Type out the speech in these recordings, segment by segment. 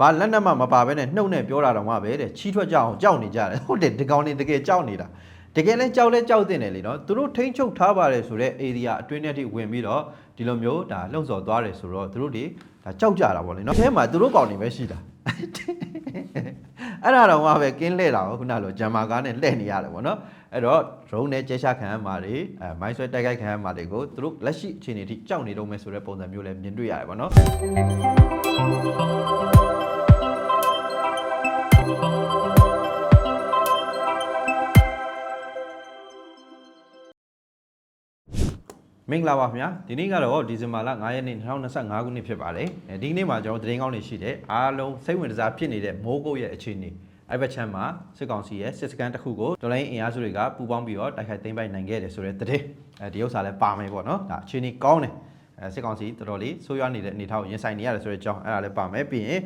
ဘာလက်နက်မှမပါဘဲနဲ့နှုတ်နဲ့ပြောတာတော့မှပဲတဲ့ချီးထွက်ကြအောင်ကြောက်နေကြတယ်ဟုတ်တယ်ဒီကောင်နေတကယ်ကြောက်နေတာတကယ်လဲကြောက်လဲကြောက်တင်တယ်လေနော်သူတို့ထိန်းချုပ်ထားပါတယ်ဆိုတော့ area အတွင်းထဲထိဝင်ပြီးတော့ဒီလိုမျိုးဒါလှုံ့ဆော်သွားတယ်ဆိုတော့သူတို့တွေဒါကြောက်ကြတာပေါ့လေနော်အဲမှာသူတို့ကောင်နေပဲရှိတာအဲ့ဒါတော့မှပဲကင်းလှဲ့တာကိုခုနလိုဂျမ်မာကားနဲ့လှဲ့နေရတယ်ပေါ့နော်အဲ့တော့ drone နဲ့ကျဲချခံရမှာတွေအဲမိုင်းဆွဲတိုက်ခိုက်ခံရမှာတွေကိုသူတို့လက်ရှိအခြေအနေထိကြောက်နေတော့မယ်ဆိုတဲ့ပုံစံမျိုးလည်းမြင်တွေ့ရတယ်ပေါ့နော် မင်္ဂလာပါခင်ဗျာဒီနေ့ကတော့ဒီဇင်ဘာလ9ရက်နေ့2025ခုနှစ်ဖြစ်ပါတယ်အဲဒီနေ့မှာကျွန်တော်သတင်းကောင်းတွေရှိတယ်အားလုံးစိတ်ဝင်စားဖြစ်နေတဲ့မိုးကုတ်ရဲ့အခြေအနေအဲ့ဘက်ချမ်းမှာစစ်ကောင်စီရဲ့စစ်စကန်တစ်ခုကိုဒေါ်လာအင်အားစုတွေကပူးပေါင်းပြီးတော့တိုက်ခိုက်သိမ်းပိုက်နိုင်ခဲ့တယ်ဆိုတဲ့သတင်းအဲဒီဥစ္စာလည်းပါမယ်ပေါ့နော်ဒါအခြေအနေကောင်းတယ်အဲစစ်ကောင်စီတော်တော်လေးဆိုးရွားနေတဲ့အနေအထားကိုရင်ဆိုင်နေရတယ်ဆိုတဲ့အကြောင်းအဲ့ဒါလည်းပါမယ်ပြီးရင်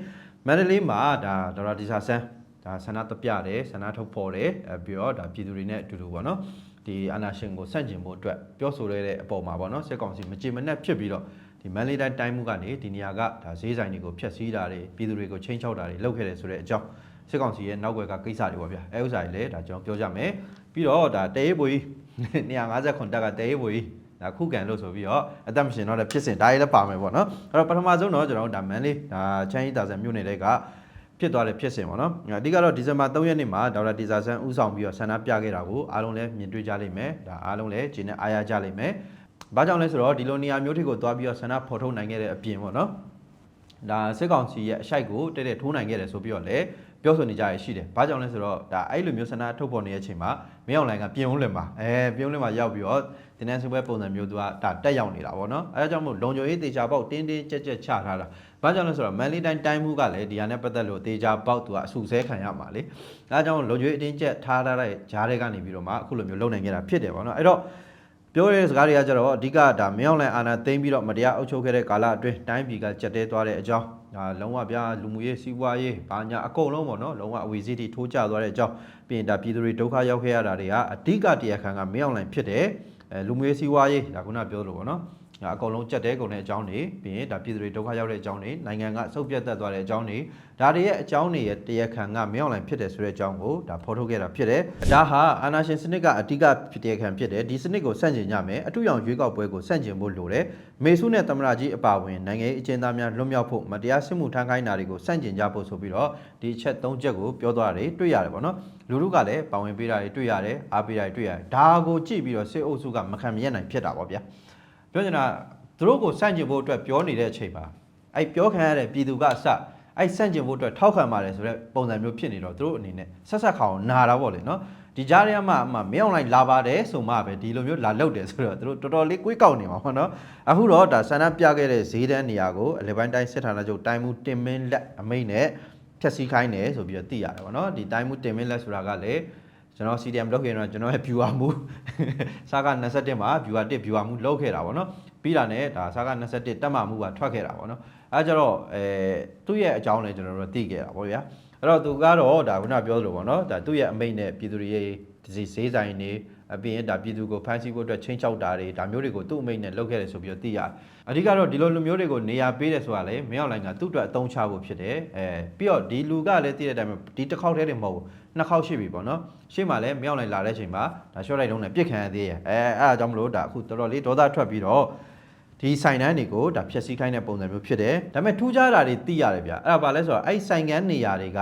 မန္တလေးမှာဒါဒေါ်လာဒီစာဆန်းဒါဆန္ဒတပြတယ်ဆန္ဒထုတ်ဖော်တယ်အဲပြီးတော့ဒါပြည်သူတွေနဲ့အတူတူပေါ့နော် ဒီအာနာရှင်ကိုဆန့်ကျင်ဖို့အတွက်ပြောဆိုရတဲ့အပေါ်မှာပေါ့နော်စစ်ကောင်စီမကြင်မနှက်ဖြစ်ပြီးတော့ဒီမန်လေးတိုင်းတိုင်းမှုကနေဒီနေရာကဒါဈေးဆိုင်တွေကိုဖျက်ဆီးတာတွေပြည်သူတွေကိုချင်းချောက်တာတွေလုပ်ခဲ့တယ်ဆိုတဲ့အကြောင်းစစ်ကောင်စီရဲ့နောက်ွယ်ကကိစ္စတွေပေါ့ဗျာအဲဥစ္စာတွေလည်းဒါကျွန်တော်ပြောကြမယ်ပြီးတော့ဒါတဲရေးဘွေကြီး250တက်ကတဲရေးဘွေကြီးဒါခုခံလို့ဆိုပြီးတော့အသက်မရှင်တော့တဲ့ဖြစ်စဉ်ဒါတွေလည်းပါမယ်ပေါ့နော်အဲ့တော့ပထမဆုံးတော့ကျွန်တော်တို့ဒါမန်လေးဒါချမ်းရီတာဆန်မြို့နယ်တွေက ဖြစ်သွားတဲ့ဖြစ်စဉ်ပေါ့နော်အဓိကတော့ဒီဇင်ဘာ3ရက်နေ့မှာဒေါက်တာတီဇာဆန်ဦးဆောင်ပြီးတော့ဆန္ဒပြခဲ့တာကိုအားလုံးလည်းမြင်တွေ့ကြလိမ့်မယ်ဒါအားလုံးလည်းဂျင်းနဲ့အားရကြလိမ့်မယ်ဘာကြောင့်လဲဆိုတော့ဒီလိုနေရာမျိုးတွေကိုသွားပြီးတော့ဆန္ဒဖော်ထုတ်နိုင်ခဲ့တဲ့အပြင်ပေါ့နော်ဒါစစ်ကောင်စီရဲ့အရှိုက်ကိုတဲ့တဲ့ထိုးနိုင်ခဲ့တယ်ဆိုပြီးတော့လည်းပြောဆိုနေကြရရှိတယ်။ဘာကြောင့်လဲဆိုတော့ဒါအဲ့လိုမျိုးဆန္ဒထုတ်ဖော်နေတဲ့အချိန်မှာမင်းအောင်လိုင်ကပြင်ဦးလွင်မှာအဲပြင်ဦးလွင်မှာရောက်ပြီးတော့တင်းတန်းစပွဲပုံစံမျိုးသူကဒါတက်ရောက်နေတာပေါ့နော်။အဲဒါကြောင့်မို့လုံခြုံရေးတေချာပေါက်တင်းတင်းကြက်ကြက်ချထားတာ။ ဘာကြောင့်လဲဆိုတော့မန်လေးတိုင်းတိုင်းမှုကလည်းဒီဟာနဲ့ပတ်သက်လို့တေချာပေါက်သူကအဆူဆဲခံရမှာလေ။အဲဒါကြောင့်လုံခြုံရေးအတင်းကျပ်ထားထားတဲ့ဂျားတွေကနေပြီးတော့မှအခုလိုမျိုးလုံနိုင်ခဲ့တာဖြစ်တယ်ပေါ့နော်။အဲ့တော့ပြောရတဲ့စကားတွေကကြတော့အဓိကဒါမင်းအောင်လိုင်အာဏာသိမ်းပြီးတော့မတရားအုပ်ချုပ်ခဲ့တဲ့ကာလအတွင်းတိုင်းပြည်ကကြက်တဲသွားတဲ့အကြောင်းဒါလုံးဝပြလူမှုရေးစီးပွားရေးဘာညာအကုန်လုံးပေါ့နော်လုံးဝအဝေစီးတီထိုးကျသွားတဲ့အကြောင်းပြီးရင်ဒါပြည်သူတွေဒုက္ခရောက်ခဲ့ရတာတွေကအဓိကတရားခံကမင်းအောင်လိုင်ဖြစ်တယ်အဲလူမှုရေးစီးပွားရေးဒါခုနပြောလို့ပေါ့နော်ဒါ အကုန်လုံးကြက်တဲကုန်တဲ့အကြောင်းတွေပြီးရင်ဒါပြည်သူတွေဒုက္ခရောက်တဲ့အကြောင်းတွေနိုင်ငံကစုပ်ပြတ်တက်သွားတဲ့အကြောင်းတွေဒါတွေရဲ့အကြောင်းတွေရဲ့တရားခံကမင်းအောင်လိုင်ဖြစ်တယ်ဆိုတဲ့အကြောင်းကိုဒါဖော်ထုတ်ခဲ့တာဖြစ်တယ်ဒါဟာအာနာရှင်စနစ်ကအဓိကဖြစ်တရားခံဖြစ်တယ်ဒီစနစ်ကိုဆန့်ကျင်ကြမယ်အထူးရောင်ရွေးကောက်ပွဲကိုဆန့်ကျင်ဖို့လိုတယ်မေဆုနဲ့သမ္မတကြီးအပါအဝင်နိုင်ငံရေးအကျဉ်းသားများလွတ်မြောက်ဖို့မတရားစစ်မှုထမ်းခိုင်းတာတွေကိုဆန့်ကျင်ကြဖို့ဆိုပြီးတော့ဒီအချက်၃ချက်ကိုပြောသွားတာတွေတွေ့ရတယ်ပေါ့နော်လူလူကလည်းပါဝင်ပေးတာတွေတွေ့ရတယ်အားပေးတာတွေတွေ့ရတယ်ဒါကိုကြည့်ပြီးတော့စစ်အုပ်စုကမခံမရနိုင်ဖြစ်တာပေါ့ဗျာ ပြောချင်တာသူတို့ကိုဆန့်ကျင်ဖို့အတွက်ပြောနေတဲ့အချိန်မှာအဲ့ပြောခံရတဲ့ပြည်သူကအစအဲ့ဆန့်ကျင်ဖို့အတွက်ထောက်ခံပါတယ်ဆိုတဲ့ပုံစံမျိုးဖြစ်နေတော့သူတို့အနေနဲ့ဆက်ဆက်ခေါင်နာတာပေါ့လေနော်ဒီကြားထဲမှာအမှမင်းအောင်လိုက်လာပါတယ်ဆိုမှပဲဒီလိုမျိုးလာလောက်တယ်ဆိုတော့သူတို့တော်တော်လေးကိုယ်ကောက်နေမှာပေါ့နော်အခုတော့ဒါဆန္ဒပြခဲ့တဲ့ဈေးတန်းနေရာကိုအလေပိုင်းတိုင်းစစ်ဌာနချုပ်တိုင်းမှုတင်မင်းလက်အမိတ်နဲ့ဖြက်စီးခိုင်းတယ်ဆိုပြီးတော့သိရတယ်ပေါ့နော်ဒီတိုင်းမှုတင်မင်းလက်ဆိုတာကလည်း ကျွန်တော် CDM လုပ်ခဲ့တော့ကျွန်တော်ရဲ့ viewer မှုစာက21မှာ viewer 1 viewer မှုလုပ်ခဲ့တာပေါ့နော်ပြီးတာနဲ့ဒါစာက21တက်မှမှုပါထွက်ခဲ့တာပေါ့နော်အဲကြတော့အဲသူ့ရဲ့အကြောင်းလည်းကျွန်တော်တို့သိခဲ့တာပေါ့ဗျာအဲ့တော့သူကတော့ဒါခုနပြောသလိုပေါ့နော်ဒါသူ့ရဲ့အမိတ်နဲ့ပြည်သူတွေရဲ့ဒီဈေးဆိုင်နေ အပြင်ဒါပြည်သူကိုဖမ်းဆီးဖို့အတွက်ချင်းချောက်တာတွေဒါမျိုးတွေကိုသူ့အမိတ်နဲ့လုပ်ခဲ့တယ်ဆိုပြီးတော့သိရတယ်အဓိကတော့ဒီလိုလူမျိုးတွေကိုနေရာပေးတယ်ဆိုတာလေမင်းအောင်လိုင်ကသူ့အတွက်အသုံးချဖို့ဖြစ်တယ်အဲပြီးတော့ဒီလူကလည်းသိတဲ့အတိုင်းပဲဒီတစ်ခေါက်တည်းတည်းမဟုတ်ဘူးနှစ်ခေါက်ရှိပြီပေါ့နော်ရှေ့မှာလည်းမင်းအောင်လိုင်လာတဲ့အချိန်မှာဒါရှော့လိုက်လုံးနဲ့ပြစ်ခံရသေးရဲ့အဲအဲ့အကြောင်းမလို့ဒါအခုတော်တော်လေးဒေါသထွက်ပြီးတော့ဒီဆိုင်တန်းတွေကိုဒါဖြည့်ဆည်းခိုင်းတဲ့ပုံစံမျိုးဖြစ်တယ်ဒါပေမဲ့ထူးခြားတာတွေသိရတယ်ဗျအဲ့ဒါဘာလဲဆိုတော့အဲ့ဆိုင်ကန်းနေရာတွေက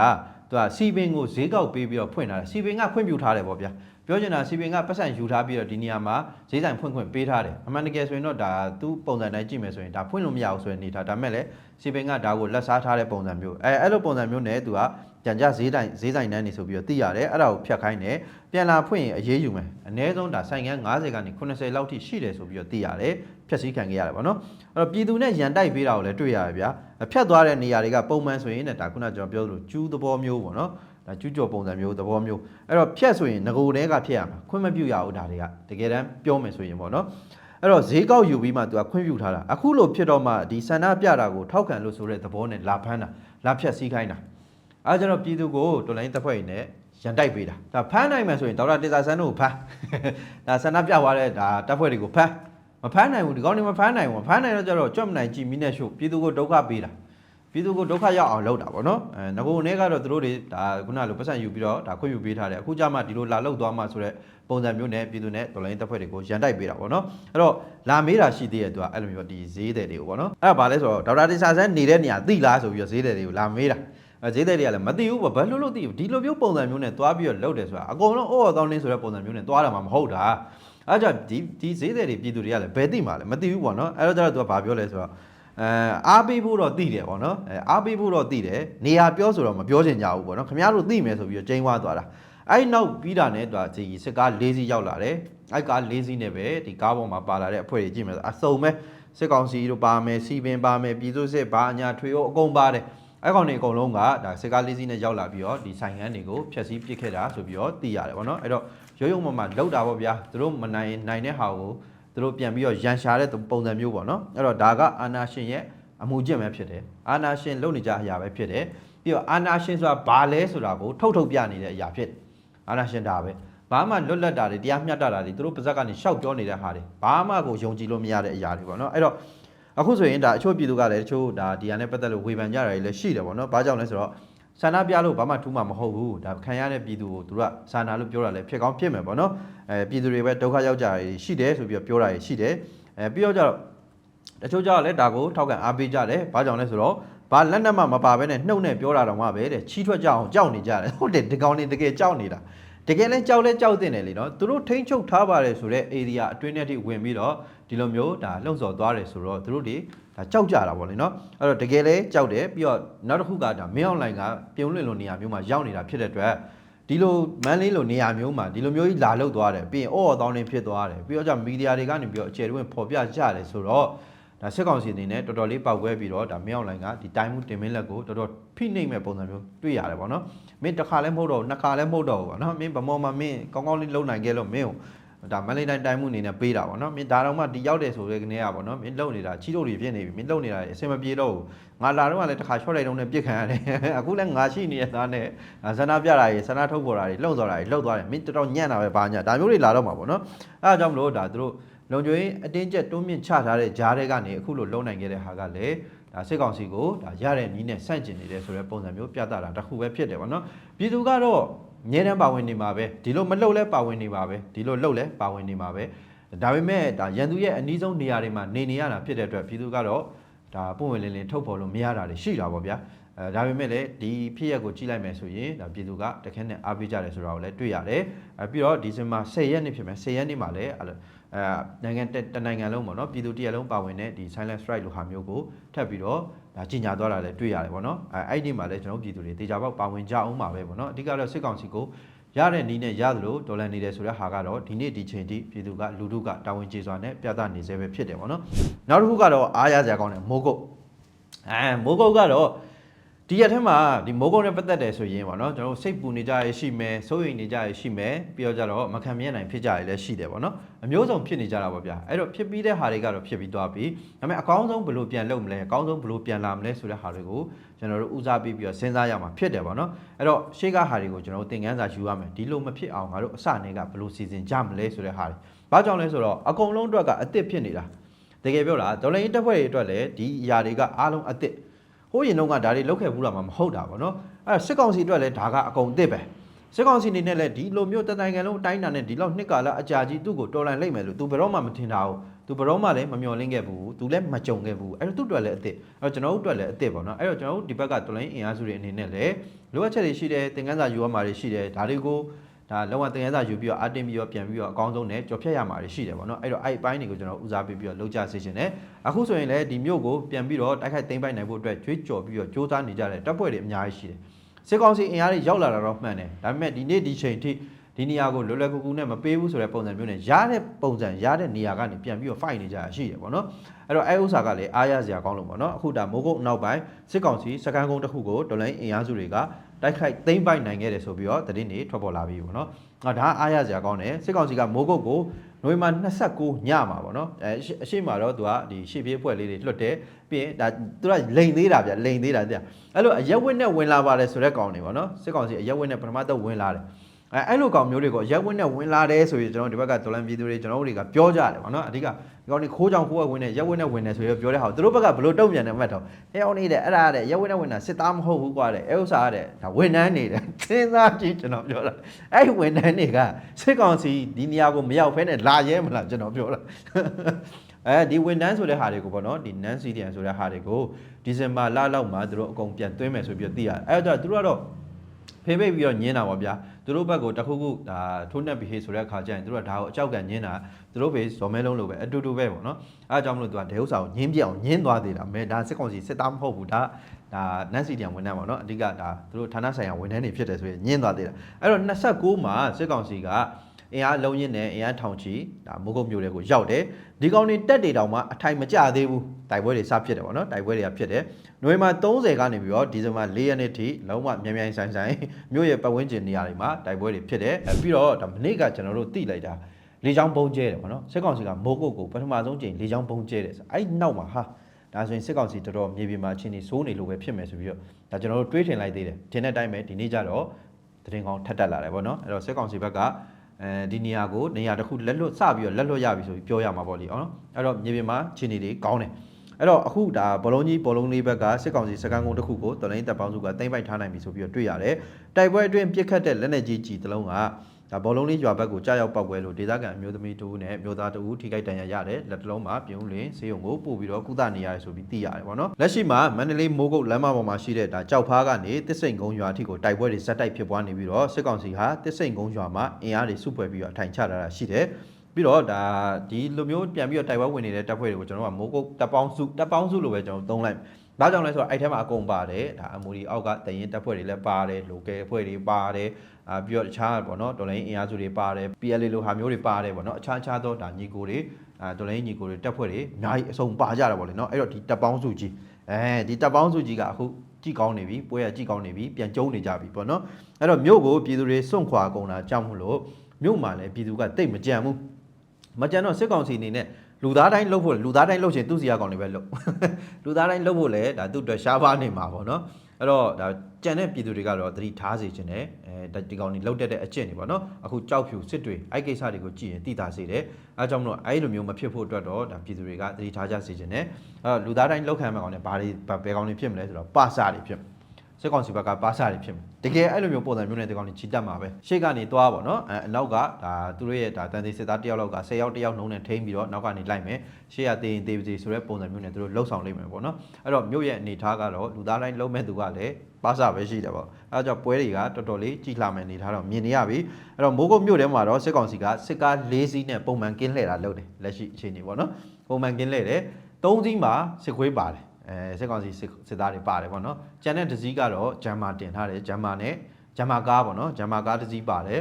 သူကစီပင်ကိုဈေးကောက်ပေးပြီးတော့ဖွင့်ထားတယ်စီပင်ကဖွင့်ပြထားတယ်ပေါ့ဗျာ ပြောချင်တာစီပင်ကပတ်စံယူထားပြီးတော့ဒီနေရာမှာဈေးဆိုင်ဖွင့်ခွင့်ပေးထားတယ်အမှန်တကယ်ဆိုရင်တော့ဒါသူပုံစံတိုင်းကြည့်မယ်ဆိုရင်ဒါဖွင့်လို့မရဘူးဆိုရင်နေထားဒါပေမဲ့လည်းစီပင်ကဒါကိုလက်စားထားတဲ့ပုံစံမျိုးအဲအဲ့လိုပုံစံမျိုးနဲ့သူကကြံကြဈေးတိုင်းဈေးဆိုင်တန်းနေဆိုပြီးတော့သိရတယ်အဲ့ဒါကိုဖြတ်ခိုင်းတယ်ပြန်လာဖွင့်ရင်အရေးယူမယ်အနည်းဆုံးဒါဆိုင်ကန်း90ကနေ80လောက်ထိရှိတယ်ဆိုပြီးတော့သိရတယ်ဖြတ်စည်းခံခဲ့ရတယ်ဗောနော်အဲ့တော့ပြည်သူနဲ့ရန်တိုက်ပေးတာကိုလည်းတွေ့ရတယ်ဗျာဖြတ်သွားတဲ့နေရာတွေကပုံမှန်ဆိုရင်လည်းဒါခုနကျွန်တော်ပြောသလိုကျူးသဘောမျိုးဗောနော် ဒါကျူးကျော်ပုံစံမျိုးသဘောမျိုးအဲ့တော့ဖြတ်ဆိုရင်ငကိုတဲကဖြတ်ရမှာခွင့်မပြုရဘူးဒါတွေကတကယ်တမ်းပြောမယ်ဆိုရင်ဗောနော်အဲ့တော့ဈေးကောက်ယူပြီးမှသူကခွင့်ပြုထားတာအခုလိုဖြစ်တော့မှဒီဆန္ဒပြတာကိုထောက်ခံလို့ဆိုတဲ့သဘောနဲ့လာဖမ်းတာလာဖြတ်စည်းခိုင်းတာအဲကျွန်တော်ပြည်သူကိုတော်လိုင်းတပ်ဖွဲ့ရင်လည်းရန်တိုက်ပေးတာဒါဖမ်းနိုင်မယ်ဆိုရင်ဒေါက်တာတေဇာဆန်းတို့ကိုဖမ်းဒါဆန္ဒပြသွားတဲ့ဒါတပ်ဖွဲ့တွေကိုဖမ်းမဖမ်းနိုင်ဘူးဒီကောင်းနေမဖမ်းနိုင်ဘူးမဖမ်းနိုင်တော့ကျတော့ကြွတ်မနိုင်ကြည်မီနဲ့ရှုပ်ပြည်သူကိုဒုက္ခပေးတာ ပြပြည်သူကိုဒုက္ခရောက်အောင်လုပ်တာပေါ့နော်အဲငကိုနဲ့ကတော့သူတို့တွေဒါခုနလိုပတ်စံယူပြီးတော့ဒါခွင့်ပြုပေးထားတယ်အခုကြမှာဒီလိုလာလောက်သွားမှဆိုတော့ပုံစံမျိုးနဲ့ပြည်သူနဲ့တော်လိုင်းတပ်ဖွဲ့တွေကိုရန်တိုက်ပေးတာပေါ့နော်အဲ့တော့လာမေးတာရှိသေးတယ်သူကအဲ့လိုမျိုးဒီဈေးတယ်တွေကိုပေါ့နော်အဲ့ဒါဘာလဲဆိုတော့ဒေါက်တာတိစာဆန်းနေတဲ့နေရာသိလားဆိုပြီးတော့ဈေးတယ်တွေကိုလာမေးတာအဲဈေးတယ်တွေကလည်းမသိဘူးပေါ့ဘာလို့လို့သိဘူးဒီလိုမျိုးပုံစံမျိုးနဲ့သွားပြီးတော့လုပ်တယ်ဆိုတာအကုန်လုံးအော်အော်တောင်းတင်းဆိုတဲ့ပုံစံမျိုးနဲ့သွားတာမှမဟုတ်တာအဲ့ကြောင့်ဒီဒီဈေးတယ်တွေပြည်သူတွေကလည်းဘယ်သိမှလဲမသိဘူးပေါ့နော်အဲ့တော့ကျတော့သူကဘာပြောလဲဆိုတော့ အဲအားပေးဖို့တော့သိတယ်ပေါ့နော်အဲအားပေးဖို့တော့သိတယ်နေရာပြောဆိုတော့မပြောချင်ကြဘူးပေါ့နော်ခင်ဗျားတို့သိမယ်ဆိုပြီးတော့ကျင်းသွားသွားတာအဲ့နောက်ပြီးတာနဲ့သူကဒီစစ်ကား၄စီးရောက်လာတယ်အဲ့ကား၄စီးနဲ့ပဲဒီကားပေါ်မှာပါလာတဲ့အဖွဲ့တွေကြည့်မယ်ဆိုအစုံပဲစစ်ကောင်စီတို့ပါမယ်စီပင်ပါမယ်ပြည်သူစစ်ဘာအညာထွေရောအကုန်ပါတယ်အဲ့ကောင်တွေအကုန်လုံးကဒါစစ်ကား၄စီးနဲ့ရောက်လာပြီးတော့ဒီဆိုင်ငန်းတွေကိုဖျက်ဆီးပစ်ခဲ့တာဆိုပြီးတော့သိရတယ်ပေါ့နော်အဲ့တော့ရုံရုံမှမှလောက်တာပေါ့ဗျာသူတို့မနိုင်နိုင်တဲ့ဟာကို သူတို့ပြန်ပြီးတော့ရန်ရှာတဲ့ပုံစံမျိုးပေါ့နော်အဲ့တော့ဒါကအာနာရှင်ရဲ့အမှုကျင့်ပဲဖြစ်တယ်အာနာရှင်လုပ်နေကြအရာပဲဖြစ်တယ်ပြီးတော့အာနာရှင်ဆိုတာဘာလဲဆိုတာကိုထုတ်ထုတ်ပြနေတဲ့အရာဖြစ်တယ်အာနာရှင်ဒါပဲဘာမှလွတ်လပ်တာတွေတရားမျှတတာတွေသူတို့ပါဇက်ကနေရှောက်ပြောနေတဲ့ဟာတွေဘာမှကိုယုံကြည်လို့မရတဲ့အရာတွေပေါ့နော်အဲ့တော့အခုဆိုရင်ဒါအချို့ပြည်သူကလည်းတချို့ဒါဒီဟာနဲ့ပတ်သက်လို့ဝေဖန်ကြတာတွေလည်းရှိတယ်ပေါ့နော်ဘာကြောင့်လဲဆိုတော့ ဆန္ဒပြလို့ဘာမှထူးမှာမဟုတ်ဘူးဒါခံရတဲ့ပြည်သူကိုသူတို့ကစာနာလို့ပြောတာလည်းဖြစ်ကောင်းဖြစ်မယ်ပေါ့နော်အဲပြည်သူတွေပဲဒုက္ခရောက်ကြတာတွေရှိတယ်ဆိုပြီးတော့ပြောတာတွေရှိတယ်အဲပြီးတော့ကျတော့တချို့ကျတော့လည်းဒါကိုထောက်ခံအားပေးကြတယ်ဘာကြောင့်လဲဆိုတော့ဘာလက်နက်မှမပါဘဲနဲ့နှုတ်နဲ့ပြောတာတော့မှပဲတဲ့ချီးထွက်ကြအောင်ကြောက်နေကြတယ်ဟုတ်တယ်ဒီကောင်နေတကယ်ကြောက်နေတာတကယ်လဲကြောက်လဲကြောက်တင်တယ်လေနော်သူတို့ထိန်းချုပ်ထားပါတယ်ဆိုတော့ area အတွင်းထဲထိဝင်ပြီးတော့ဒီလိုမျိုးဒါလှုံ့ဆော်သွားတယ်ဆိုတော့သူတို့တွေ ဒါကြောက်ကြတာပေါ့လေနော်အဲ့တော့တကယ်လဲကြောက်တယ်ပြီးတော့နောက်တစ်ခုကဒါမင်းအွန်လိုင်းကပြုံးလွင့်လိုနေရာမျိုးမှာရောက်နေတာဖြစ်တဲ့အတွက်ဒီလိုမန်းလေးလိုနေရာမျိုးမှာဒီလိုမျိုးကြီးလာလောက်သွားတယ်ပြီးရင်အော်အော်တောင်းနေဖြစ်သွားတယ်ပြီးတော့じゃမီဒီယာတွေကနေပြီးတော့အခြေတွင်းပေါ်ပြကြတယ်ဆိုတော့ဒါစစ်ကောင်စီအနေနဲ့တော်တော်လေးပောက်ကွဲပြီးတော့ဒါမင်းအွန်လိုင်းကဒီတိုင်းမှုတင်မင်းလက်ကိုတော်တော်ဖိနှိပ်မဲ့ပုံစံမျိုးတွေ့ရတယ်ပေါ့နော်မင်းတစ်ခါလည်းမဟုတ်တော့ဘူးနှစ်ခါလည်းမဟုတ်တော့ဘူးပေါ့နော်မင်းဗမောမှာမင်းကောင်းကောင်းလေးလုံနိုင်ခဲ့လို့မင်းကို ဒါမန်လေးတိုင်းတိုင်းမှုအနေနဲ့ပေးတာပေါ့နော်မင်းဒါတော့မှဒီရောက်တယ်ဆိုတဲ့ကနေကပေါ့နော်မင်းလုံနေတာချီတို့တွေဖြစ်နေပြီမင်းလုံနေတာအဆင်မပြေတော့ဘူးငါလာတော့ကလည်းတစ်ခါချော့လိုက်တော့နဲ့ပြစ်ခံရတယ်အခုလည်းငါရှိနေတဲ့သားနဲ့ဆန္ဒပြတာတွေဆန္ဒထုတ်ပေါ်တာတွေလှုံ့ဆော်တာတွေလှုပ်သွားတယ်မင်းတော်တော်ညံ့တာပဲဘာညာဒါမျိုးတွေလာတော့မှာပေါ့နော်အဲအကြောင်းမလို့ဒါသူတို့လုံခြုံရေးအတင်းကျပ်တွန်းမြင့်ချထားတဲ့ဂျားတွေကနေအခုလိုလုံနိုင်ခဲ့တဲ့ဟာကလည်းဒါစစ်ကောင်စီကိုဒါရတဲ့နီးနဲ့ဆန့်ကျင်နေတဲ့ဆိုတဲ့ပုံစံမျိုးပြသတာတစ်ခုပဲဖြစ်တယ်ပေါ့နော်ပြည်သူကတော့ ငြင်းတန်းပါဝင်နေမှာပဲဒီလိုမလှုပ်လဲပါဝင်နေမှာပဲဒီလိုလှုပ်လဲပါဝင်နေမှာပဲဒါပေမဲ့ဒါရန်သူရဲ့အနည်းဆုံးနေရာတွေမှာနေနေရတာဖြစ်တဲ့အတွက်ပြည်သူကတော့ဒါပုံဝင်လင်းလင်းထုတ်ဖော်လို့မရတာတွေရှိတာပေါ့ဗျာအဲဒါပေမဲ့လည်းဒီဖြစ်ရက်ကိုကြည့်လိုက်မယ်ဆိုရင်ဒါပြည်သူကတခဲနဲ့အားပေးကြတယ်ဆိုတာကိုလည်းတွေ့ရတယ်အဲပြီးတော့ဒီဇင်ဘာ10ရက်နေ့ဖြစ်မယ်10ရက်နေ့မှာလည်းအဲနိုင်ငံတနိုင်ငံလုံးပေါ့နော်ပြည်သူတရက်လုံးပါဝင်တဲ့ဒီ silent strike လိုဟာမျိုးကိုထပ်ပြီးတော့ ဒါကြီးညာသွားတာလည်းတွေ့ရတယ်ပေါ့နော်အဲအဲ့ဒီမှာလည်းကျွန်တော်ပြည်သူတွေတေချာပေါက်ပါဝင်ကြအောင်ပါပဲပေါ့နော်အဓိကတော့စစ်ကောင်စီကိုရတဲ့နီးနဲ့ရသလိုဒေါ်လာနေတယ်ဆိုတဲ့ဟာကတော့ဒီနေ့ဒီချိန်ထိပြည်သူကလူထုကတာဝန်ကျေစွာနဲ့ပြသနေစေပဲဖြစ်တယ်ပေါ့နော်နောက်တစ်ခုကတော့အားရစရာကောင်းတယ်မိုးကုတ်အဲမိုးကုတ်ကတော့ ဒီရက်ထဲမှာဒီမိုးကုတ်နဲ့ပတ်သက်တယ်ဆိုရင်ပေါ့နော်ကျွန်တော်တို့စိတ်ပူနေကြရရှိမယ်စိုးရိမ်နေကြရရှိမယ်ပြီးတော့ကြတော့မခံမရနိုင်ဖြစ်ကြရလည်းရှိတယ်ပေါ့နော်အမျိုးစုံဖြစ်နေကြတာပေါ့ဗျာအဲ့တော့ဖြစ်ပြီးတဲ့ဟာတွေကတော့ဖြစ်ပြီးသွားပြီဒါပေမဲ့အကောင်းဆုံးဘယ်လိုပြန်လုပ်မလဲအကောင်းဆုံးဘယ်လိုပြန်လာမလဲဆိုတဲ့ဟာတွေကိုကျွန်တော်တို့ဦးစားပေးပြီးတော့စဉ်းစားရမှာဖြစ်တယ်ပေါ့နော်အဲ့တော့ရှေ့ကဟာတွေကိုကျွန်တော်တို့သင်ခန်းစာယူရမယ်ဒီလိုမဖြစ်အောင်ငါတို့အစနေကဘယ်လိုစီစဉ်ကြမလဲဆိုတဲ့ဟာတွေဘာကြောင့်လဲဆိုတော့အကုန်လုံးအတွက်ကအစ်စ်ဖြစ်နေတာတကယ်ပြောတာဒေါ်လာရင်းတက်ဖွဲ့တွေအတွက်လည်းဒီအရာတွေကအားလုံးအစ်စ်ဟိုး ရင်တော့ကဒါတွေလောက်ခဲ့ဘူးလားမမဟုတ်တာဗောနော်အဲ့စစ်ကောင်စီအတွက်လည်းဒါကအကုန်အစ်စ်ပဲစစ်ကောင်စီအနေနဲ့လည်းဒီလိုမျိုးတနိုင်ငံလုံးအတိုင်းအတာနဲ့ဒီလောက်နှစ်ကာလအကြာကြီးသူ့ကိုတော်လန်လိုက်မယ်လို့သူဘယ်တော့မှမထင်တာဘူးသူဘယ်တော့မှလည်းမမျှော်လင့်ခဲ့ဘူးသူလည်းမကြုံခဲ့ဘူးအဲ့တော့သူ့အတွက်လည်းအစ်စ်အဲ့တော့ကျွန်တော်တို့အတွက်လည်းအစ်စ်ပေါ့နော်အဲ့တော့ကျွန်တော်တို့ဒီဘက်ကတော်လိုင်းအင်အားစုတွေအနေနဲ့လည်းလိုအပ်ချက်တွေရှိတယ်သင်ခန်းစာယူရမှာတွေရှိတယ်ဒါတွေကို ဒါလောကသင်ခန်းစာယူပြီးတော့အတင်းပြီးတော့ပြန်ပြီးတော့အကောင်းဆုံးနဲ့ကြော်ဖြတ်ရမှာတွေရှိတယ်ပေါ့နော်အဲ့တော့အဲ့အပိုင်းတွေကိုကျွန်တော်ဦးစားပေးပြီးတော့လုပ်ကြစေချင်တယ်အခုဆိုရင်လည်းဒီမြို့ကိုပြန်ပြီးတော့တိုက်ခိုက်သိမ်းပိုက်နိုင်ဖို့အတွက်ကြွေးကြော်ပြီးတော့စ조사နေကြတဲ့တပ်ဖွဲ့တွေအများကြီးရှိတယ်စစ်ကောင်စီအင်အားတွေရောက်လာတာတော့မှန်တယ်ဒါပေမဲ့ဒီနေ့ဒီချိန်ထိဒီနေရာကိုလွယ်လွယ်ကူကူနဲ့မပေးဘူးဆိုတဲ့ပုံစံမျိုးနဲ့ရတဲ့ပုံစံရတဲ့နေရာကနေပြန်ပြီးတော့ fight နေကြတာရှိတယ်ပေါ့နော်အဲ့တော့အဲဥစ္စာကလည်းအားရစရာကောင်းလို့ပေါ့နော်အခုဒါမိုးကုတ်နောက်ပိုင်းစစ်ကောင်စီစကန်ကုန်းတစ်ခုကိုတော်လိုင်းအင်အားစုတွေက တိုက်ခိုက်သိမ်းပိုက်နိုင်ခဲ့တယ်ဆိုပြီးတော့သတင်းတွေထွက်ပေါ်လာပြီပေါ့နော်ငါဒါအားရစရာကောင်းတယ်စစ်ကောင်စီကမိုးကုတ်ကိုနိုဝင်ဘာ29ညမှာပေါ့နော်အဲအရှိမတော့သူကဒီရှေ့ပြေးအဖွဲ့လေးတွေလွတ်တယ်ပြီးရင်ဒါသူကလိန်သေးတာဗျလိန်သေးတာတဲ့အဲ့လိုအရက်ဝက်နဲ့ဝင်လာပါတယ်ဆိုတဲ့ကောင်တွေပေါ့နော်စစ်ကောင်စီအရက်ဝက်နဲ့ပထမတော့ဝင်လာတယ် အဲအဲ့လိုကောင်မျိုးတွေကိုရက်ဝင်းနဲ့ဝင်လာတယ်ဆိုရင်ကျွန်တော်ဒီဘက်ကဒေါ်လန်ပြည်သူတွေကျွန်တော်တို့တွေကပြောကြတယ်ဗောနော်အဓိကဒီကောင်တွေခိုးကြောင်ခိုးဝက်ဝင်နေရက်ဝင်းနဲ့ဝင်နေဆိုရင်ပြောတဲ့ဟာကိုသူတို့ဘက်ကဘယ်လိုတုံ့ပြန်တယ်မှတ်တော့အဲအောင်နေတဲ့အဲ့ဒါတဲ့ရက်ဝင်းနဲ့ဝင်တာစစ်သားမဟုတ်ဘူးကွာတဲ့အဲဥစ္စာတဲ့ဒါဝန်ထမ်းနေတယ်စဉ်းစားကြည့်ကျွန်တော်ပြောတာအဲ့ဒီဝန်ထမ်းတွေကစစ်ကောင်စီဒီနေရာကိုမရောက်ဖဲနဲ့လာရဲမလားကျွန်တော်ပြောတာအဲဒီဝန်ထမ်းဆိုတဲ့ဟာတွေကိုပေါ့နော်ဒီ non CDN ဆိုတဲ့ဟာတွေကိုဒီဇင်ဘာလလောက်မှာသူတို့အကုန်ပြန်သွင်းမယ်ဆိုပြီးတော့သိရတယ်အဲ့တော့သူတို့ကတော့ဖေးဖိတ်ပြီးတော့ညင်းတာပါဗျာ သူတို့ဘက်ကိုတစ်ခုခုဒါထိုးနှက်ပြီးဟေးဆိုတဲ့အခါကျရင်သူတို့ကဒါကိုအကြောက်ကန်ညင်းတာသူတို့ပဲဇော်မဲလုံးလိုပဲအတူတူပဲပေါ့နော်အဲအကြောင်းမလို့သူကဒေဥစ္စာကိုညင်းပြအောင်ညင်းသွားသေးတာမဲဒါစစ်ကောင်စီစစ်သားမဟုတ်ဘူးဒါဒါနန်စီတန်ဝန်ထမ်းပေါ့နော်အဓိကဒါသူတို့ဌာနဆိုင်ရာဝန်ထမ်းတွေဖြစ်တယ်ဆိုရင်ညင်းသွားသေးတာအဲ့တော့29မှာစစ်ကောင်စီကအင်အားလုံးရင်းနဲ့အင်အားထောင်ချီဒါမိုးကုတ်မျိုးတွေကိုရောက်တယ် ဒီကောင်တွေတက်တွေတောင်မှအထိုင်မကျသေးဘူးတိုက်ပွဲတွေစဖြစ်တယ်ပေါ့နော်တိုက်ပွဲတွေကဖြစ်တယ်နိုဝင်ဘာ30ကနေပြီးတော့ဒီဇင်ဘာ4ရက်နေ့ထိလုံးဝမြန်မြန်ဆိုင်ဆိုင်မြို့ရဲ့ပတ်ဝန်းကျင်နေရာတွေမှာတိုက်ပွဲတွေဖြစ်တယ်အဲပြီးတော့ဒါမနေ့ကကျွန်တော်တို့သိလိုက်တာလေချောင်းပုံကျဲတယ်ပေါ့နော်စစ်ကောင်စီကမိုးကုတ်ကိုပထမဆုံးချိန်လေချောင်းပုံကျဲတယ်ဆိုအဲ့ဒီနောက်မှာဟာဒါဆိုရင်စစ်ကောင်စီတော်တော်မြေပြင်မှာချင်းနေစိုးနေလို့ပဲဖြစ်မယ်ဆိုပြီးတော့ဒါကျွန်တော်တို့တွေးထင်လိုက်သေးတယ်ထင်တဲ့အတိုင်းပဲဒီနေ့ကျတော့သတင်းကောင်းထပ်တက်လာတယ်ပေါ့နော်အဲ့တော့စစ်ကောင်စီဘက်က အဲဒီနေရာကိုနေရာတစ်ခုလက်လွတ်စပြီးတော့လက်လွတ်ရပြီဆိုပြီးပြောရမှာပေါ့လေအောင်နော်အဲ့တော့မြေပြင်မှာခြေနေတွေကောင်းတယ်အဲ့တော့အခုဒါဘောလုံးကြီးဘောလုံးလေးဘက်ကစစ်ကောင်စီစကန်ကုန်းတစ်ခုကိုတော်လိုင်းတပ်ပေါင်းစုကတင်ပိုက်ထားနိုင်ပြီဆိုပြီးတော့တွေ့ရတယ်တိုက်ပွဲအတွင်းပြစ်ခတ်တဲ့လက်နက်ကြီးကြီးတစ်လုံးက ဒါဘောလုံးလေးရွာဘက်ကိုကြားရောက်ပောက်ကွဲလို့ဒေသခံအမျိုးသမီးတူနဲ့မျိုးသားတူထိခိုက်ဒဏ်ရာရတယ်လက်တစ်လုံးမှာပြုံးလင်းဆေးရုံကိုပို့ပြီးတော့ကုသနေရတယ်ဆိုပြီးသိရတယ်ပေါ့နော်လက်ရှိမှာမန္တလေးမိုးကုတ်လမ်းမပေါ်မှာရှိတဲ့ဒါကြောက်ဖားကနေတစ်စိန်ကုန်းရွာအထိကိုတိုက်ပွဲတွေဇက်တိုက်ဖြစ်ပွားနေပြီးတော့စစ်ကောင်စီဟာတစ်စိန်ကုန်းရွာမှာအင်အားတွေစုဖွဲ့ပြီးတော့အထိုင်ချလာတာရှိတယ်ပြီးတော့ဒါဒီလိုမျိုးပြန်ပြီးတော့တိုက်ပွဲဝင်နေတဲ့တပ်ဖွဲ့တွေကိုကျွန်တော်ကမိုးကုတ်တပ်ပေါင်းစုတပ်ပေါင်းစုလို့ပဲကျွန်တော်သုံးလိုက် ဘာကြောင့်လဲဆိုတော့အဲ့ထဲမှာအကုန်ပါတယ်ဒါ MOD အောက်ကတရင်တပ်ဖွဲ့တွေလည်းပါတယ် local အဖွဲ့တွေပါတယ်အာပြီးတော့တခြားပေါ့နော်တော်လိုင်းအင်အားစုတွေပါတယ် PLA လိုဟာမျိုးတွေပါတယ်ပေါ့နော်အခြားအခြားသောဒါညီကိုတွေအာတော်လိုင်းညီကိုတွေတပ်ဖွဲ့တွေအများကြီးအစုံပါကြတာပေါ့လေနော်အဲ့တော့ဒီတပ်ပေါင်းစုကြီးအဲဒီတပ်ပေါင်းစုကြီးကအခုကြည့်ကောင်းနေပြီပွဲရကြည့်ကောင်းနေပြီပြန်ကျုံနေကြပြီပေါ့နော်အဲ့တော့မြို့ကိုပြည်သူတွေစွန့်ခွာကုန်တာကြောက်မှုလို့မြို့မှာလည်းပြည်သူကတိတ်မကြံဘူးမကြံတော့စစ်ကောင်စီအနေနဲ့ လူသားတိုင်းလှုပ်ဖို့လူသားတိုင်းလှုပ်ချင်သူ့စီရကောင်တွေပဲလှုပ်လူသားတိုင်းလှုပ်ဖို့လည်းဒါသူ့အတွက်ရှားပါနေမှာပေါ့နော်အဲ့တော့ဒါကြံတဲ့ပြည်သူတွေကတော့သတိထားစေခြင်းနဲ့အဲဒီကောင်တွေလှုပ်တက်တဲ့အကျင့်တွေပေါ့နော်အခုကြောက်ဖြူစစ်တွေအဲ့ကိစ္စတွေကိုကြည့်ရင်သိတာစေတယ်အဲကြောင့်မလို့အဲ့လိုမျိုးမဖြစ်ဖို့အတွက်တော့ဒါပြည်သူတွေကသတိထားကြစေခြင်းနဲ့အဲ့တော့လူသားတိုင်းလှုပ်ခံမဲ့ကောင်တွေဘာတွေဘယ်ကောင်တွေဖြစ်မလဲဆိုတော့ပါစာတွေဖြစ်မယ် စစ်ကောင်စီဘက်ကပါစာတွေဖြစ်မယ်တကယ်အဲ့လိုမျိုးပုံစံမျိုးနဲ့ဒီကောင်တွေချီတက်မှာပဲရှေ့ကနေသွားပါတော့အဲအနောက်ကဒါသူတို့ရဲ့ဒါတန်သေးစစ်သားတယောက်လောက်က10ယောက်တယောက်နှုံးနဲ့ထိန်းပြီးတော့နောက်ကနေလိုက်မယ်ရှေ့ကတေးရင်တေးပါစေဆိုတဲ့ပုံစံမျိုးနဲ့သူတို့လှုပ်ဆောင်လိမ့်မယ်ပေါ့နော်အဲ့တော့မြို့ရဲ့အနေထားကတော့လူသားတိုင်းလုံးမဲ့သူကလည်းပါစာပဲရှိတယ်ပေါ့အဲ့တော့ပွဲတွေကတော်တော်လေးကြီးလာမယ်အနေထားတော့မြင်နေရပြီအဲ့တော့မိုးကုတ်မြို့ထဲမှာတော့စစ်ကောင်စီကစစ်ကား၄စီးနဲ့ပုံမှန်ကင်းလှည့်တာလုပ်တယ်လက်ရှိအခြေအနေပေါ့နော်ပုံမှန်ကင်းလှည့်တယ်၃စီးမှာစစ်ခွေးပါတယ် အဲစစ်ကောင်စီစစ်စစ်သားတွေပါတယ်ပေါ့နော်ကျန်တဲ့ဒစည်းကတော့ဂျမ်မာတင်ထားတယ်ဂျမ်မာနဲ့ဂျမ်မာကားပေါ့နော်ဂျမ်မာကားဒစည်းပါတယ်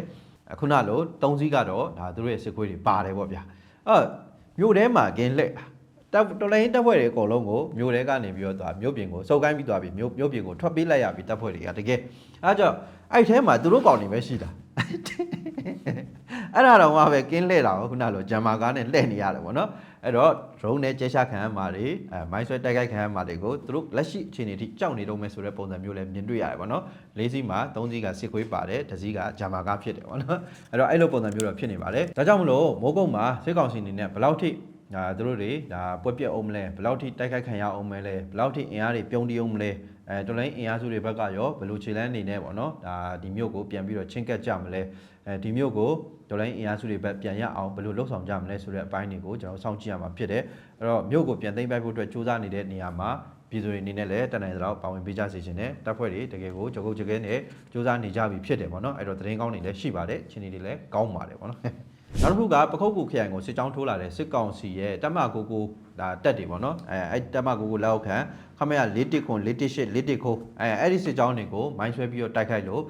အခုနလို၃စီးကတော့ဒါသူတို့ရဲ့စစ်ခွေးတွေပါတယ်ပေါ့ဗျာအဲမြို့ထဲမှာကင်းလက်တပ်တော်လိုင်းတပ်ဖွဲ့တွေအကုန်လုံးကိုမြို့ထဲကနေပြီးတော့သွားမြို့ပြင်ကိုစုပ်ကိုင်းပြီးသွားပြီးမြို့မြို့ပြင်ကိုထွက်ပြေးလိုက်ရပြီးတပ်ဖွဲ့တွေကတကယ်အဲကြောင့်အဲ့ထဲမှာသူတို့ကောင်တွေပဲရှိတာ အဲ့ဒါတော့မှပဲကင်းလဲတာကိုခုနလိုဂျမ်မာကားနဲ့လှည့်နေရတယ်ပေါ့နော်အဲ့တော့ drone နဲ့ကျဲချခံရမှာတွေအဲမိုင်းဆွဲတိုက်ခိုက်ခံရမှာတွေကိုသူတို့လက်ရှိအခြေအနေထိကြောက်နေတော့မယ်ဆိုတဲ့ပုံစံမျိုးလည်းမြင်တွေ့ရတယ်ပေါ့နော်လေးစီးမှာသုံးစီးကစစ်ခွေးပါတယ်တစ်စီးကဂျာမာကားဖြစ်တယ်ပေါ့နော်အဲ့တော့အဲ့လိုပုံစံမျိုးတော့ဖြစ်နေပါတယ်ဒါကြောင့်မလို့မိုးကုတ်မှာစစ်ကောင်စီအနေနဲ့ဘယ်လောက်ထိဒါသူတို့တွေဒါပွက်ပြက်အောင်မလဲဘယ်လောက်ထိတိုက်ခိုက်ခံရအောင်မလဲဘယ်လောက်ထိအင်အားတွေပြုံးတီးအောင်မလဲအဲတော်လိုင်းအင်အားစုတွေဘက်ကရောဘယ်လိုခြေလမ်းအနေနဲ့ပေါ့နော်ဒါဒီမြို့ကိုပြန်ပြီးတော့ချင်းကပ်ကြမလဲ အဲဒီမြို့ကိုတော်လိုင်းအင်အားစုတွေဘက်ပြန်ရအောင်ဘယ်လိုလှုပ်ဆောင်ကြမလဲဆိုတဲ့အပိုင်းတွေကိုကျွန်တော်စောင့်ကြည့်ရမှာဖြစ်တယ်အဲ့တော့မြို့ကိုပြန်သိမ်းပိုက်ဖို့အတွက်စူးစမ်းနေတဲ့နေရာမှာပြည်သူတွေအနေနဲ့လည်းတနိုင်သလောက်ပါဝင်ပေးကြစေချင်တယ်တပ်ဖွဲ့တွေတကယ်ကိုကြောက်ကြုတ်ကြဲနဲ့စူးစမ်းနေကြပြီဖြစ်တယ်ပေါ့နော်အဲ့တော့သတင်းကောင်းတွေလည်းရှိပါတယ်ချင်းတွေလည်းကောင်းပါတယ်ပေါ့နော်နောက်တစ်ခုကပခုတ်ကူခရိုင်ကိုစစ်ကြောင်းထိုးလာတဲ့စစ်ကောင်စီရဲ့တပ်မကိုကိုဒါတက်တွေပေါ့နော်အဲအဲ့တပ်မကိုကိုလက်အောက်ခံခမရ4တစ်ခွန်4တစ်8 4တစ်ခိုးအဲအဲ့ဒီစစ်ကြောင်းတွေကိုမိုင်းဆွဲပြီးတော့တိုက်ခိုက်လို့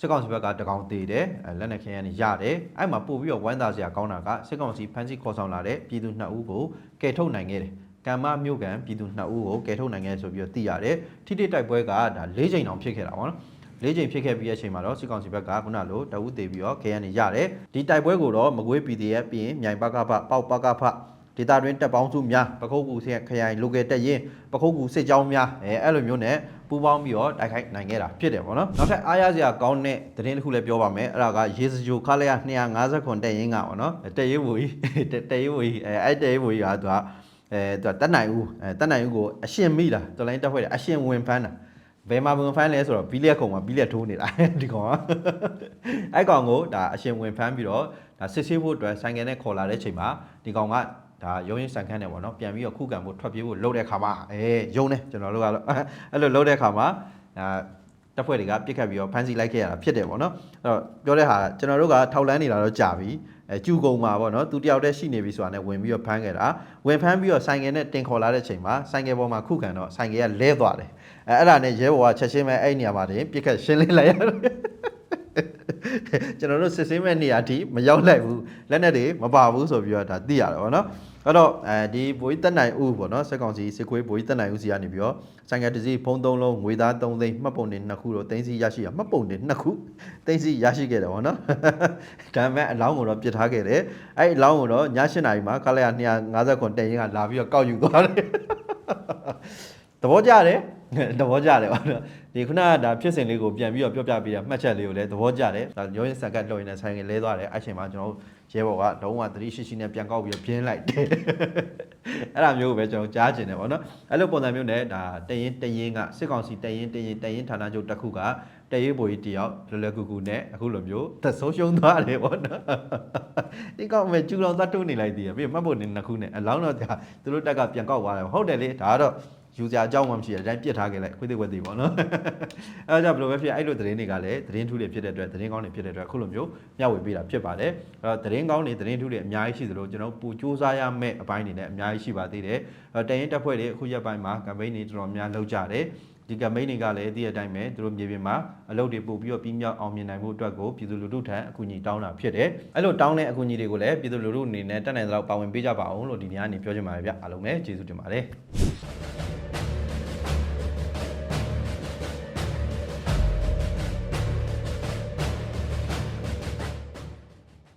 စစ်ကောင်စီဘက်ကတကောင်သေးတယ်အဲလက်နက်ခဲယမ်းတွေရတယ်အဲ့မှာပို့ပြီးတော့ဝမ်းသာစရာကောင်းတာကစစ်ကောင်စီဖမ်းဆီးခေါ်ဆောင်လာတဲ့ပြည်သူ2ဦးကိုကယ်ထုတ်နိုင်ခဲ့တယ်ကမ္မမြို့ကန်ပြည်သူ2ဦးကိုကယ်ထုတ်နိုင်ခဲ့ဆိုပြီးတော့သိရတယ်ထိတိတိုက်ပွဲကဒါ၄ချိန်တောင်ဖြစ်ခဲ့တာပေါ့နော်လေးချိန်ဖြစ်ခဲ့ပြီးတဲ့အချိန်မှာတော့စစ်ကောင်စီဘက်ကခုနလိုတအုပ်သေးပြီးတော့ KN နေရတယ်ဒီတိုက်ပွဲကိုတော့မကွေး PDF ပြီးရင်မြိုင်ပကဖပေါက်ပကဖဒေတာတွင်တပ်ပေါင်းစုများပခုတ်ကူခရိုင်လိုကယ်တက်ရင်ပခုတ်ကူစစ်ကြောင်းများအဲအဲ့လိုမျိုးနဲ့ ပူးပေါင်းပြီးတော့တိုက်ခိုက်နိုင်ခဲ့တာဖြစ်တယ်ပေါ့နော်နောက်ထပ်အားရစရာကောင်းတဲ့သတင်းတစ်ခုလည်းပြောပါမယ်အဲ့ဒါကရေစကြိုခါလျာ250ခွန်တက်ရင်ကပေါ့နော်တက်ရေးဘူကြီးတက်ရေးဘူကြီးအဲအဲ့တက်ရေးဘူကြီးကသူကအဲသူကတက်နိုင်ဦးအဲတက်နိုင်ဦးကိုအရှင်မိတာတော်လိုင်းတက်ဖွဲ့တယ်အရှင်ဝင်ဖမ်းတာဘယ်မှာဝင်ဖမ်းလဲဆိုတော့ဘီလက်ခုံမှာဘီလက်ထိုးနေတာဒီကောင်ကအဲ့ကောင်ကိုဒါအရှင်ဝင်ဖမ်းပြီးတော့ဒါစစ်ဆေးဖို့အတွက်ဆိုင်ကယ်နဲ့ခေါ်လာတဲ့ချိန်မှာဒီကောင်က ဒါရုံးရင်ဆိုင်ခန်းတယ်ပေါ့နော်ပြန်ပြီးတော့ခုခံဖို့ထွက်ပြေးဖို့လှုပ်တဲ့ခါမှာအေးယုံနေကျွန်တော်တို့ကတော့အဲ့လိုလှုပ်တဲ့ခါမှာဒါတပ်ဖွဲ့တွေကပြစ်ခတ်ပြီးတော့ဖမ်းဆီးလိုက်ခဲ့ရတာဖြစ်တယ်ပေါ့နော်အဲ့တော့ပြောတဲ့ဟာကျွန်တော်တို့ကထောက်လန်းနေတာတော့ကြာပြီအဲကျူကုံမှာပေါ့နော်သူတယောက်တည်းရှိနေပြီဆိုတာနဲ့ဝင်ပြီးတော့ဖမ်းခဲ့တာဝင်ဖမ်းပြီးတော့ဆိုင်ကယ်နဲ့တင်ခေါ်လာတဲ့ချိန်မှာဆိုင်ကယ်ပေါ်မှာခုခံတော့ဆိုင်ကယ်ကလဲသွားတယ်အဲအဲ့ဒါနဲ့ရဲဘော်ကချက်ချင်းပဲအဲ့ဒီနေရာမှာတင်ပြစ်ခတ်ရှင်းလင်းလိုက်ရတယ်ကျွန်တော်တို့စစ်ဆေးမဲ့နေရာအထိမရောက်လိုက်ဘူးလက်နက်တွေမပါဘူးဆိုပြီးတော့ဒါသိရတယ်ဗောနော် အဲ့တော့အဲဒီဘိုးကြီးတက်နိုင်ဦးဗောနော်စက်ကောင်စီစစ်ခွေးဘိုးကြီးတက်နိုင်ဦးစီကနေပြီးတော့ဆိုင်ကယ်တစ်စီးဖုံးသုံးလုံးငွေသား3သိန်းမှတ်ပုံတွေ2ခုတော့သိန်းစီရရှိရမှတ်ပုံတွေ2ခုသိန်းစီရရှိခဲ့တယ်ဗောနော်ဒါပေမဲ့အလောင်းကိုတော့ပြစ်ထားခဲ့တယ်အဲ့အလောင်းကိုတော့ည7နာရီမှာခလာရ250ခွန်တက်ရင်ကလာပြီးတော့ကောက်ယူသွားတယ်သဘောကျတယ် သဘောကျတယ်ဗောနော်ဒီခုနကဒါဖြစ်စဉ်လေးကိုပြန်ပြီးတော့ပြောပြပေးတာမှတ်ချက်လေးကိုလည်းသဘောကျတယ်ဒါရုံးရင်စက်ကတ်လှုပ်ရင်လည်းဆိုင်ကလဲသွားတယ်အဲ့ချိန်မှာကျွန်တော်တို့ရဲဘော်ကလုံးဝသတိရှိရှိနဲ့ပြန်ကောက်ပြီးတော့ပြင်းလိုက်တယ်အဲ့ဒါမျိုးကိုပဲကျွန်တော်ကြားကျင်တယ်ဗောနော်အဲ့လိုပုံစံမျိုးနဲ့ဒါတရင်တရင်ကစစ်ကောင်စီတရင်တရင်တရင်ဌာနချုပ်တစ်ခုကတရေးဘိုကြီးတယောက်လွယ်လွယ်ကူကူနဲ့အခုလိုမျိုးသက်ဆုံးရှုံးသွားတယ်ဗောနော်ဒီကောင်မဲ့ကျူလောင်သတ်တုနေလိုက်သေးတယ်ပြီးမှတ်ဖို့နေနှစ်ခုနဲ့အလောင်းတော့ဒါသူတို့တက်ကပြန်ကောက်သွားတယ်ဟုတ်တယ်လေဒါကတော့ ယူစရာအကြောင်းမှမရှိတဲ့အတိုင်းပြစ်ထားခဲ့လိုက်ခွေးသေးခွေးသေးပေါ့နော်အဲဒါကြောင့်ဘယ်လိုပဲဖြစ်အဲ့လိုသတင်းတွေကလည်းသတင်းထူးတွေဖြစ်တဲ့အတွက်သတင်းကောင်းတွေဖြစ်တဲ့အတွက်အခုလိုမျိုးမျှဝေပေးတာဖြစ်ပါတယ်အဲတော့သတင်းကောင်းတွေသတင်းထူးတွေအများကြီးရှိသလိုကျွန်တော်ပူစူးစမ်းရမယ့်အပိုင်းတွေလည်းအများကြီးရှိပါသေးတယ်အဲတရင်တက်ဖွဲ့တွေအခုရက်ပိုင်းမှာ campaign တွေတော်တော်များလုပ်ကြတယ်ဒီ campaign တွေကလည်းဒီအတိုင်းပဲသူတို့မြေပြင်မှာအလုပ်တွေပို့ပြီးတော့ပြီးမြောက်အောင်မြင်နိုင်မှုအတွက်ကိုပြည်သူလူထုထံအကူအညီတောင်းတာဖြစ်တယ်အဲ့လိုတောင်းတဲ့အကူအညီတွေကိုလည်းပြည်သူလူထုအနေနဲ့တက်နိုင်သလောက်ပါဝင်ပေးကြပါအောင်လို့ဒီနေ့ကနေပြောချင်ပါတယ်ဗျအားလုံးပဲကျေးဇူးတင်ပါတယ်